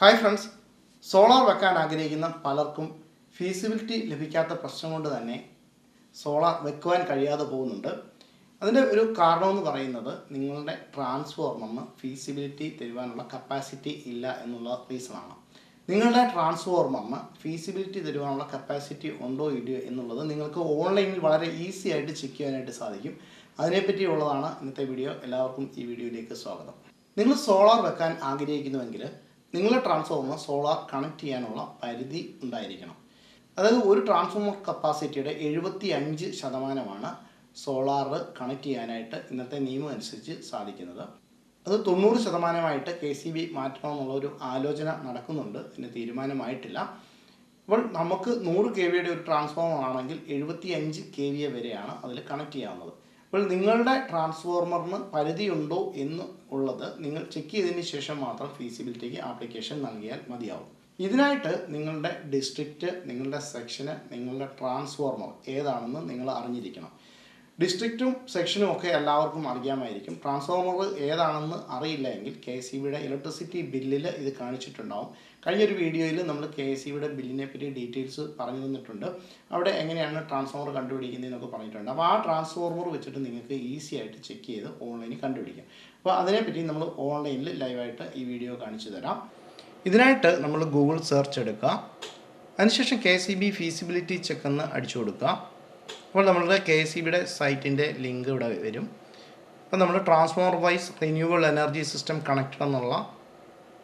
Hi friends. Solar വെക്കാൻ ആഗ്രഹിക്കുന്ന പലർക്കും ഫീസിബിലിറ്റി ലഭിക്കാത്ത പ്രശ്നം കൊണ്ട് തന്നെ സോളാർ വെക്കുവാൻ കഴിയാതെ പോകുന്നുണ്ട്. അതിന്റെ ഒരു കാരണമെന്ന് പറയുന്നത് നിങ്ങളുടെ ട്രാൻസ്ഫോർമറിന് ഫീസിബിലിറ്റി തരുവാനുള്ള കപ്പാസിറ്റി ഇല്ല എന്നുള്ള റീസണാണ്. നിങ്ങളുടെ ട്രാൻസ്ഫോർമറിന് ഫീസിബിലിറ്റി തരുവാനുള്ള കപ്പാസിറ്റി ഉണ്ടോ ഇല്ലയോ എന്നുള്ളത് നിങ്ങൾക്ക് ഓൺലൈനിൽ വളരെ ഈസി ആയിട്ട് ചെക്ക് ചെയ്യാനായിട്ട് സാധിക്കും. അതിനെപ്പറ്റിയുള്ളതാണ് ഇന്നത്തെ വീഡിയോ. എല്ലാവർക്കും ഈ വീഡിയോയിലേക്ക് സ്വാഗതം. നിങ്ങൾ സോളാർ വെക്കാൻ ആഗ്രഹിക്കുന്നുവെങ്കിൽ നിങ്ങളുടെ ട്രാൻസ്ഫോർമർ സോളാർ കണക്ട് ചെയ്യാനുള്ള പരിധി ഉണ്ടായിരിക്കണം. അതായത് ഒരു ട്രാൻസ്ഫോമർ കപ്പാസിറ്റിയുടെ എഴുപത്തി അഞ്ച് ശതമാനമാണ് സോളാർ കണക്ട് ചെയ്യാനായിട്ട് ഇന്നത്തെ നിയമം അനുസരിച്ച് സാധിക്കുന്നത്. അത് തൊണ്ണൂറ് ശതമാനമായിട്ട് കെ സി ബി മാറ്റണമെന്നുള്ള ഒരു ആലോചന നടക്കുന്നുണ്ട്. ഇതിന് തീരുമാനമായിട്ടില്ല. അപ്പോൾ നമുക്ക് നൂറ് കെ വിയുടെ ഒരു ട്രാൻസ്ഫോമർ ആണെങ്കിൽ എഴുപത്തി അഞ്ച് കെ വിയെ വരെയാണ് അതിൽ കണക്ട് ചെയ്യാവുന്നത്. അപ്പോൾ നിങ്ങളുടെ ട്രാൻസ്ഫോർമറിന് പരിധിയുണ്ടോ എന്ന് ഉള്ളത് നിങ്ങൾ ചെക്ക് ചെയ്തതിന് ശേഷം മാത്രം ഫീസിബിലിറ്റിക്ക് ആപ്ലിക്കേഷൻ നൽകിയാൽ മതിയാവും. ഇതിനായിട്ട് നിങ്ങളുടെ ഡിസ്ട്രിക്റ്റ് നിങ്ങളുടെ സെക്ഷന് നിങ്ങളുടെ ട്രാൻസ്ഫോർമർ ഏതാണെന്ന് നിങ്ങൾ അറിഞ്ഞിരിക്കണം. ഡിസ്ട്രിക്റ്റും സെക്ഷനും ഒക്കെ എല്ലാവർക്കും അറിയാമായിരിക്കും. ട്രാൻസ്ഫോമർ ഏതാണെന്ന് അറിയില്ല എങ്കിൽ കെ സി ബിയുടെ ഇലക്ട്രിസിറ്റി ബില്ലിൽ ഇത് കാണിച്ചിട്ടുണ്ടാവും. കഴിഞ്ഞൊരു വീഡിയോയിൽ നമ്മൾ കെ സി ബിയുടെ ബില്ലിനെ പറ്റി ഡീറ്റെയിൽസ് പറഞ്ഞു തന്നിട്ടുണ്ട്. അവിടെ എങ്ങനെയാണ് ട്രാൻസ്ഫോമർ കണ്ടുപിടിക്കുന്നതെന്നൊക്കെ പറഞ്ഞിട്ടുണ്ട്. അപ്പോൾ ആ ട്രാൻസ്ഫോർമർ വെച്ചിട്ട് നിങ്ങൾക്ക് ഈസി ആയിട്ട് ചെക്ക് ചെയ്ത് ഓൺലൈനിൽ കണ്ടുപിടിക്കാം. അപ്പോൾ അതിനെപ്പറ്റി നമ്മൾ ഓൺലൈനിൽ ലൈവായിട്ട് ഈ വീഡിയോ കാണിച്ചു തരാം. ഇതിനായിട്ട് നമ്മൾ ഗൂഗിൾ സെർച്ച് എടുക്കുക അതിനുശേഷം K C B feasibility check എന്ന് അടിച്ചു കൊടുക്കുക അപ്പോൾ നമ്മളുടെ കെ സി ബിയുടെ സൈറ്റിന്റെ ലിങ്ക് ഇവിടെ വരും. അപ്പോൾ നമ്മൾ transformer wise renewable energy system connected എന്നുള്ള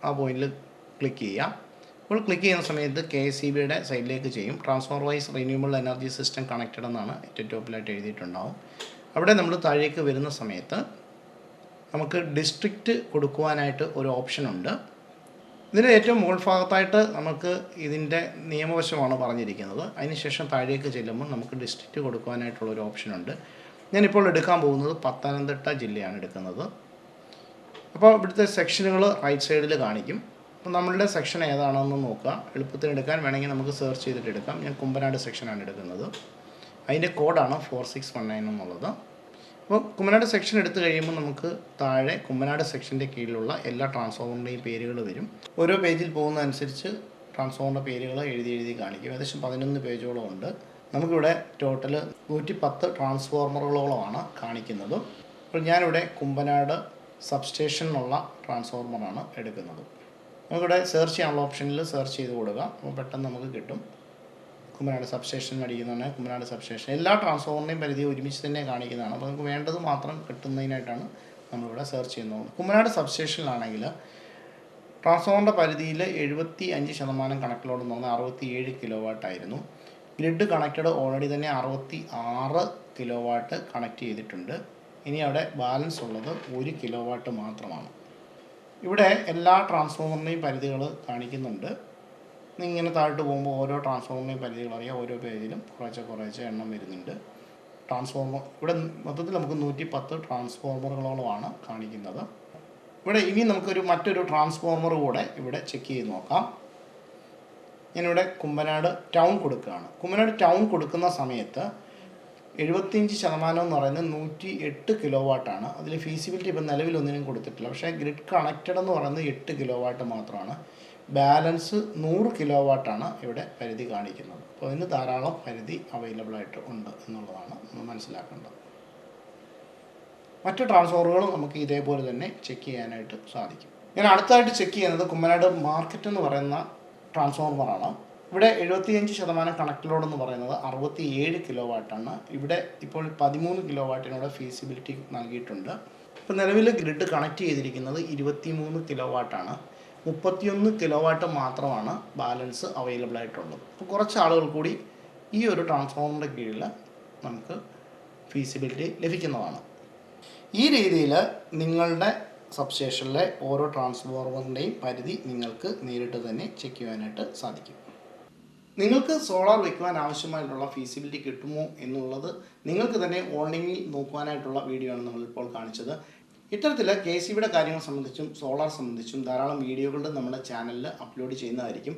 ആ പോയിന്റിൽ ക്ലിക്ക് ചെയ്യുക അപ്പോൾ ക്ലിക്ക് ചെയ്യുന്ന സമയത്ത് കെ സി ബിയുടെ സൈഡിലേക്ക് ചെയ്യും. Transformer wise renewable energy system connected എന്നാണ് ഏറ്റവും ടോപ്പിലായിട്ട് എഴുതിയിട്ടുണ്ടാവും. അവിടെ നമ്മൾ താഴേക്ക് വരുന്ന സമയത്ത് നമുക്ക് ഡിസ്ട്രിക്റ്റ് കൊടുക്കുവാനായിട്ട് ഒരു ഓപ്ഷൻ ഉണ്ട്. ഇതിന്റെ ഏറ്റവും മുകൾ ഭാഗത്തായിട്ട് നമുക്ക് ഇതിന്റെ നിയമവശമാണ് പറഞ്ഞിരിക്കുന്നത്. അതിനുശേഷം താഴേക്ക് ചെല്ലുമ്പോൾ നമുക്ക് ഡിസ്ട്രിക്റ്റ് കൊടുക്കുവാനായിട്ടുള്ള ഒരു ഓപ്ഷനുണ്ട് ഞാനിപ്പോൾ എടുക്കാൻ പോകുന്നത് പത്തനംതിട്ട ജില്ലയാണ് എടുക്കുന്നത്. അപ്പോൾ ഇവിടുത്തെ സെക്ഷനുകൾ റൈറ്റ് സൈഡിൽ കാണിക്കും. അപ്പോൾ നമ്മളുടെ സെക്ഷൻ ഏതാണെന്ന് നോക്കുക. എളുപ്പത്തിന് എടുക്കാൻ വേണമെങ്കിൽ നമുക്ക് സെർച്ച് ചെയ്തിട്ട് എടുക്കാം. ഞാൻ കുമ്പനാട് സെക്ഷനാണ് എടുക്കുന്നത്. അതിന്റെ കോഡാണ് ഫോർ സിക്സ് വൺ നയൻ എന്നുള്ളത്. അപ്പോൾ കുമ്മനാട് സെക്ഷൻ എടുത്തു കഴിയുമ്പോൾ നമുക്ക് താഴെ കുമ്മനാട് സെക്ഷന്റെ കീഴിലുള്ള എല്ലാ ട്രാൻസ്ഫോമറിന്റെയും പേരുകൾ വരും. ഓരോ പേജിൽ പോകുന്നതനുസരിച്ച് ട്രാൻസ്ഫോമറിന്റെ പേരുകൾ എഴുതി എഴുതി കാണിക്കും. ഏകദേശം പതിനൊന്ന് പേജോളം ഉണ്ട്. നമുക്കിവിടെ ടോട്ടൽ നൂറ്റി പത്ത് ട്രാൻസ്ഫോർമറുകളോളമാണ് കാണിക്കുന്നത്. അപ്പോൾ ഞാനിവിടെ കുമ്പനാട് സബ്സ്റ്റേഷനിലുള്ള ട്രാൻസ്ഫോർമറാണ് എടുക്കുന്നത്. നമുക്കിവിടെ സെർച്ച് ചെയ്യാനുള്ള ഓപ്ഷനിൽ സെർച്ച് ചെയ്ത് കൊടുക്കുക അപ്പോൾ പെട്ടെന്ന് നമുക്ക് കിട്ടും. കുമ്മനാട് സബ്സ്റ്റേഷൻ അടിക്കുന്നതാണ് കുമ്മനാട് സബ്സ്റ്റേഷൻ എല്ലാ ട്രാൻസ്ഫോമറിന്റെയും പരിധി ഒരുമിച്ച് തന്നെ കാണിക്കുന്നതാണ്. അപ്പോൾ നമുക്ക് വേണ്ടത് മാത്രം കിട്ടുന്നതിനായിട്ടാണ് നമ്മളിവിടെ സെർച്ച് ചെയ്യുന്നത്. കുമ്മനാട് സബ്സ്റ്റേഷനിലാണെങ്കിൽ ട്രാൻസ്ഫോമറിന്റെ പരിധിയിൽ എഴുപത്തി അഞ്ച് ശതമാനം കണക്കിലോട് പറഞ്ഞാൽ അറുപത്തി ഏഴ് കിലോ വാട്ടായിരുന്നു ഗ്രിഡ് കണക്റ്റഡ് ഓൾറെഡി തന്നെ അറുപത്തി ആറ് കിലോ വാട്ട് കണക്ട് ചെയ്തിട്ടുണ്ട്. ഇനി അവിടെ ബാലൻസ് ഉള്ളത് ഒരു കിലോ വാട്ട് മാത്രമാണ്. ഇവിടെ എല്ലാ ട്രാൻസ്ഫോമറിന്റെയും പരിധികൾ കാണിക്കുന്നുണ്ട്. ഇങ്ങനെ താഴോട്ട് പോകുമ്പോൾ ഓരോ ട്രാൻസ്ഫോമറിന്റെയും പരിധികൾ അറിയാം ഓരോ പേജിലും കുറേശ്ശെ കുറേശ്ശെ എണ്ണം വരുന്നുണ്ട്. ട്രാൻസ്ഫോമർ ഇവിടെ മൊത്തത്തിൽ നമുക്ക് നൂറ്റി പത്ത് ട്രാൻസ്ഫോമറുകളോളമാണ് കാണിക്കുന്നത്. ഇവിടെ ഇനി നമുക്കൊരു മറ്റൊരു ട്രാൻസ്ഫോമർ കൂടെ ഇവിടെ ചെക്ക് ചെയ്ത് നോക്കാം. ഞാനിവിടെ കുമ്പനാട് ടൗൺ കൊടുക്കുകയാണ്. കുമ്പനാട് ടൗൺ കൊടുക്കുന്ന സമയത്ത് എഴുപത്തിയഞ്ച് ശതമാനം എന്ന് പറയുന്നത് നൂറ്റി എട്ട് കിലോ വാട്ടാണ് അതിൽ ഫീസിബിലിറ്റി ഇപ്പം നിലവിലൊന്നിനും കൊടുത്തിട്ടില്ല. പക്ഷേ ഗ്രിഡ് കണക്റ്റഡ് എന്ന് പറയുന്നത് എട്ട് കിലോ വാട്ട് മാത്രമാണ്. ബാലൻസ് നൂറ് കിലോ വാട്ടാണ് ഇവിടെ പരിധി കാണിക്കുന്നത്. അപ്പോൾ അതിന് ധാരാളം പരിധി അവൈലബിൾ ആയിട്ട് ഉണ്ട് എന്നുള്ളതാണ് നമ്മൾ മനസ്സിലാക്കേണ്ടത്. മറ്റ് ട്രാൻസ്ഫോമറുകളും നമുക്ക് ഇതേപോലെ തന്നെ ചെക്ക് ചെയ്യാനായിട്ട് സാധിക്കും. ഞാൻ അടുത്തായിട്ട് ചെക്ക് ചെയ്യുന്നത് കുമ്മനാട് മാർക്കറ്റ് എന്ന് പറയുന്ന ട്രാൻസ്ഫോർമറാണ് ഇവിടെ എഴുപത്തിയഞ്ച് ശതമാനം കണക്ട് ലോഡ് എന്ന് പറയുന്നത് അറുപത്തി ഏഴ് കിലോ വാട്ടാണ് ഇവിടെ ഇപ്പോൾ പതിമൂന്ന് കിലോ വാട്ടിനോട് ഫീസിബിലിറ്റി നൽകിയിട്ടുണ്ട്. ഇപ്പോൾ നിലവിൽ ഗ്രിഡ് കണക്ട് ചെയ്തിരിക്കുന്നത് ഇരുപത്തിമൂന്ന് കിലോ വാട്ടാണ് മുപ്പത്തിയൊന്ന് കിലോ വാട്ട് മാത്രമാണ് ബാലൻസ് അവൈലബിൾ ആയിട്ടുള്ളത്. അപ്പോൾ കുറച്ച് ആളുകൾ കൂടി ഈ ഒരു ട്രാൻസ്ഫോമറിന്റെ കീഴിൽ നമുക്ക് ഫീസിബിലിറ്റി ലഭിക്കുന്നതാണ്. ഈ രീതിയിൽ നിങ്ങളുടെ സബ്സ്റ്റേഷനിലെ ഓരോ ട്രാൻസ്ഫോർമറിന്റെയും പരിധി നിങ്ങൾക്ക് നേരിട്ട് തന്നെ ചെക്ക് ചെയ്യാനായിട്ട് സാധിക്കും. നിങ്ങൾക്ക് സോളാർ വയ്ക്കുവാൻ ആവശ്യമായിട്ടുള്ള ഫീസിബിലിറ്റി കിട്ടുമോ എന്നുള്ളത് നിങ്ങൾക്ക് തന്നെ ഓൺലൈനിൽ നോക്കുവാനായിട്ടുള്ള വീഡിയോ ആണ് നമ്മളിപ്പോൾ കാണിച്ചത്. ഇത്തരത്തിൽ കെ സി ബിയുടെ കാര്യങ്ങൾ സംബന്ധിച്ചും സോളാർ സംബന്ധിച്ചും ധാരാളം വീഡിയോകൾ നമ്മുടെ ചാനലിൽ അപ്ലോഡ് ചെയ്യുന്നതായിരിക്കും.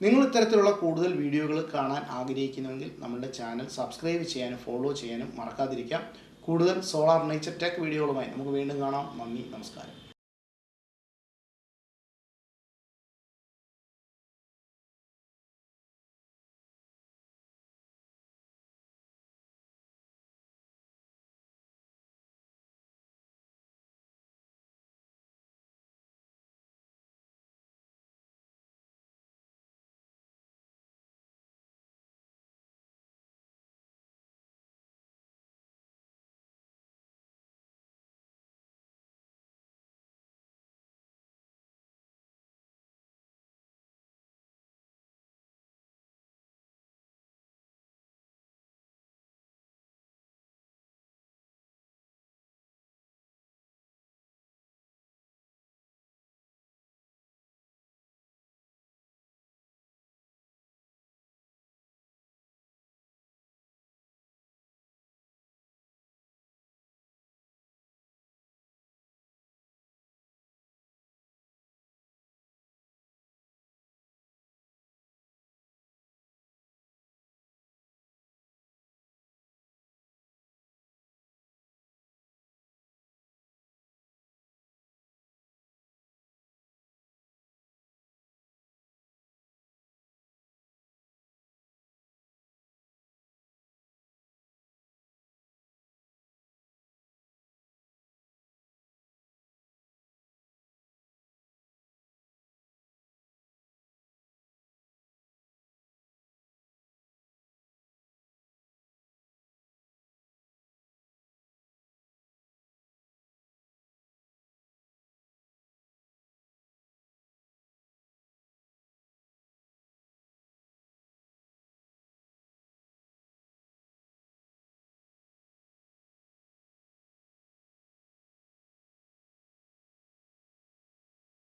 നിങ്ങൾ ഇത്തരത്തിലുള്ള കൂടുതൽ വീഡിയോകൾ കാണാൻ ആഗ്രഹിക്കുന്നുവെങ്കിൽ നമ്മുടെ ചാനൽ സബ്സ്ക്രൈബ് ചെയ്യാനും ഫോളോ ചെയ്യാനും മറക്കാതിരിക്കാം. കൂടുതൽ സോളാർ നേച്ചർ ടെക് വീഡിയോകളുമായി നമുക്ക് വീണ്ടും കാണാം. നന്ദി നമസ്കാരം.